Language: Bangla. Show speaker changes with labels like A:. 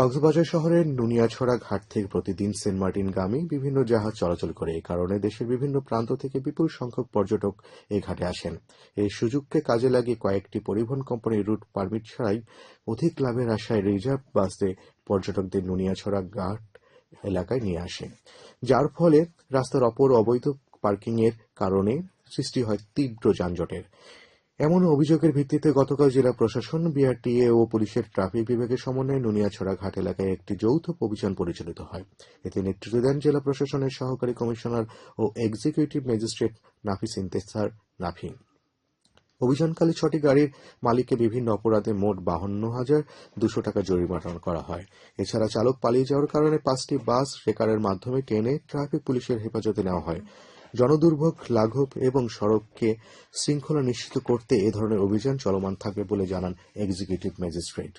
A: কক্সবাজার শহরের নুনিয়াছড়া ঘাট থেকে প্রতিদিন সেন্ট মার্টিন মার্টিনগামী বিভিন্ন জাহাজ চলাচল করে। এ কারণে দেশের বিভিন্ন প্রান্ত থেকে বিপুল সংখ্যক পর্যটক এ ঘাটে আসেন। এই সুযোগকে কাজে লাগিয়ে কয়েকটি পরিবহন কোম্পানি রুট পারমিট ছাড়াই অধিক লাভের আশায় রিজার্ভ বাসে পর্যটকদের নুনিয়াছড়া ঘাট এলাকায় নিয়ে আসে। যার ফলে রাস্তার অপর অবৈধ পার্কিংয়ের কারণে সৃষ্টি হয় তীব্র যানজটের। এমন অভিযোগের ভিত্তিতে গতকাল জেলা প্রশাসন, বিআরটিএ ও পুলিশের ট্রাফিক বিভাগের সমন্বয়ে নুনিয়াছড়া ঘাট এলাকায় একটি যৌথ অভিযান পরিচালিত হয়। এতে নেতৃত্ব দেন জেলা প্রশাসনের সহকারী কমিশনার ও এক্সিকিউটিভ ম্যাজিস্ট্রেট নাফিস ইন্তেসার নাফি অভিযানকালে ছটি গাড়ির মালিককে বিভিন্ন অপরাধে মোট বাহান্ন হাজার দুশো টাকা জরিমানা করা হয়। এছাড়া চালক পালিয়ে যাওয়ার কারণে পাঁচটি বাস রেকারের মাধ্যমে টেনে ট্রাফিক পুলিশের হেফাজতে নেওয়া হয়। জনদুর্ভোগ, লাঘব এবং সড়ককে শৃঙ্খলা নিশ্চিত করতে এ ধরনের অভিযান চলমান থাকবে বলে জানান এক্সিকিউটিভ ম্যাজিস্ট্রেট।